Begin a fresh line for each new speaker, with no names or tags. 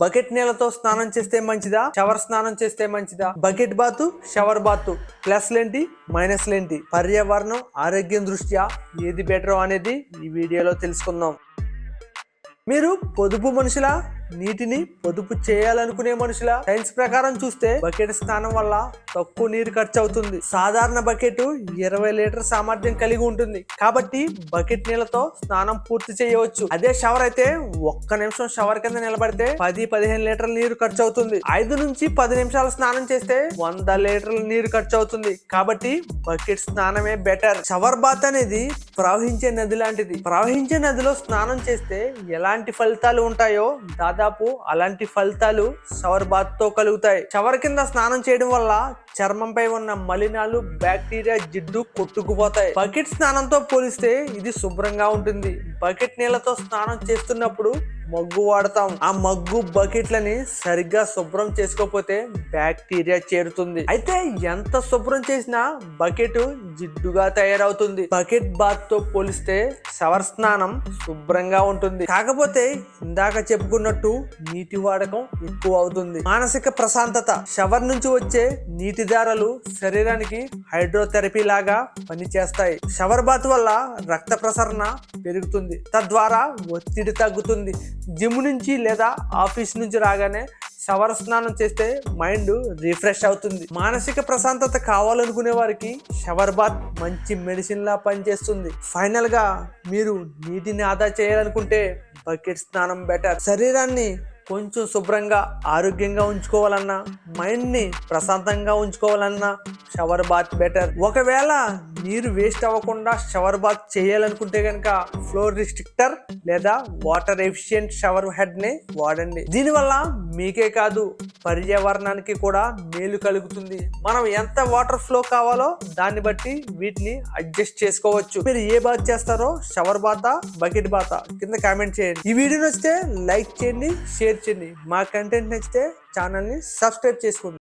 Bucket నీళ్ళతో స్నానం చేస్తే మంచిదా? షవర్ స్నానం చేస్తే మంచిదా? Bucket bath shower bath. Plus లేంటి minus లేంటి? పర్యావరణం ఆరోగ్యం దృష్ట్యా? ఏది బెటర్ అనేది ఈ వీడియోలో తెలుసుకుందాం. మీరు పొదుపు మనుషులా? నీటిని పొదుపు చేయాలనుకునే మనుషుల సైన్స్ ప్రకారం చూస్తే బకెట్ స్నానం వల్ల తక్కువ నీరు ఖర్చు అవుతుంది సాధారణ బకెట్ ఇరవై లీటర్ సామర్థ్యం కలిగి ఉంటుంది. కాబట్టి బకెట్ నీళ్ళతో స్నానం పూర్తి చేయవచ్చు. అదే షవర్ అయితే ఒక్క నిమిషం షవర్ కింద నిలబడితే పది పదిహేను లీటర్ల నీరు ఖర్చు అవుతుంది ఐదు నుంచి పది నిమిషాలు స్నానం చేస్తే వంద లీటర్ల నీరు ఖర్చు అవుతుంది కాబట్టి బకెట్ స్నానమే బెటర్. షవర్ బాత్ అనేది ప్రవహించే నది లాంటిది. ప్రవహించే నదిలో స్నానం చేస్తే ఎలాంటి ఫలితాలు ఉంటాయో దాదాపు అలాంటి ఫలితాలు షవర్ బాత్తో కలుగుతాయి. షవర్ కింద స్నానం చేయడం వల్ల చర్మంపై ఉన్న మలినాలు బ్యాక్టీరియా జిడ్డు కొట్టుకుపోతాయి. బకెట్ స్నానంతో పోలిస్తే ఇది శుభ్రంగా ఉంటుంది. బకెట్ నీళ్ళతో స్నానం చేస్తున్నప్పుడు మగ్గు వాడతాం. ఆ మగ్గు బకెట్లని సరిగ్గా శుభ్రం చేసుకోకపోతే బ్యాక్టీరియా చేరుతుంది. అయితే ఎంత శుభ్రం చేసినా బకెట్ జిడ్డుగా తయారవుతుంది. బకెట్ బాత్తో పోలిస్తే షవర్ స్నానం శుభ్రంగా ఉంటుంది. కాకపోతే ఇందాక చెప్పుకున్నట్టు నీటి వాడకం ఎక్కువ అవుతుంది. మానసిక ప్రశాంతత షవర్ నుంచి వచ్చే నీటి దారాలు శరీరానికి హైడ్రోథెరపీ లాగా పనిచేస్తాయి. షవర్ బాత్ వల్ల రక్త ప్రసరణ పెరుగుతుంది. తద్వారా ఒత్తిడి తగ్గుతుంది. జిమ్ నుంచి లేదా ఆఫీస్ నుంచి రాగానే షవర్ స్నానం చేస్తే మైండ్ రిఫ్రెష్ అవుతుంది. మానసిక ప్రశాంతత కావాలనుకునే వారికి షవర్ బాత్ మంచి మెడిసిన్ లా పనిచేస్తుంది. ఫైనల్గా మీరు నీటిని ఆదా చేయాలనుకుంటే బకెట్ స్నానం బెటర్. శరీరాన్ని కొంచెం శుభ్రంగా ఆరోగ్యంగా ఉంచుకోవాలన్నా మైండ్ని ప్రశాంతంగా ఉంచుకోవాలన్నా షవర్ బాత్ బెటర్ ఒకవేళ నీరు వేస్ట్ అవ్వకుండా షవర్ బాత్ చేయాలనుకుంటే కనుక ఫ్లోర్ రిస్ట్రిక్టర్ లేదా వాటర్ ఎఫిషియంట్ షవర్ హెడ్ని వాడండి. దీనివల్ల మీకే కాదు పర్యావరణానికి కూడా మేలు కలుగుతుంది. మనం ఎంత వాటర్ ఫ్లో కావాలో దాన్ని బట్టి వీటిని అడ్జస్ట్ చేసుకోవచ్చు. మీరు ఏ బాత్ చేస్తారో షవర్ బాత బకెట్ బాత కింద కామెంట్ చేయండి. ఈ వీడియో నచ్చితే లైక్ చేయండి షేర్ చేయండి. మా కంటెంట్ నచ్చితే ఛానల్ని సబ్స్క్రైబ్ చేసుకోండి.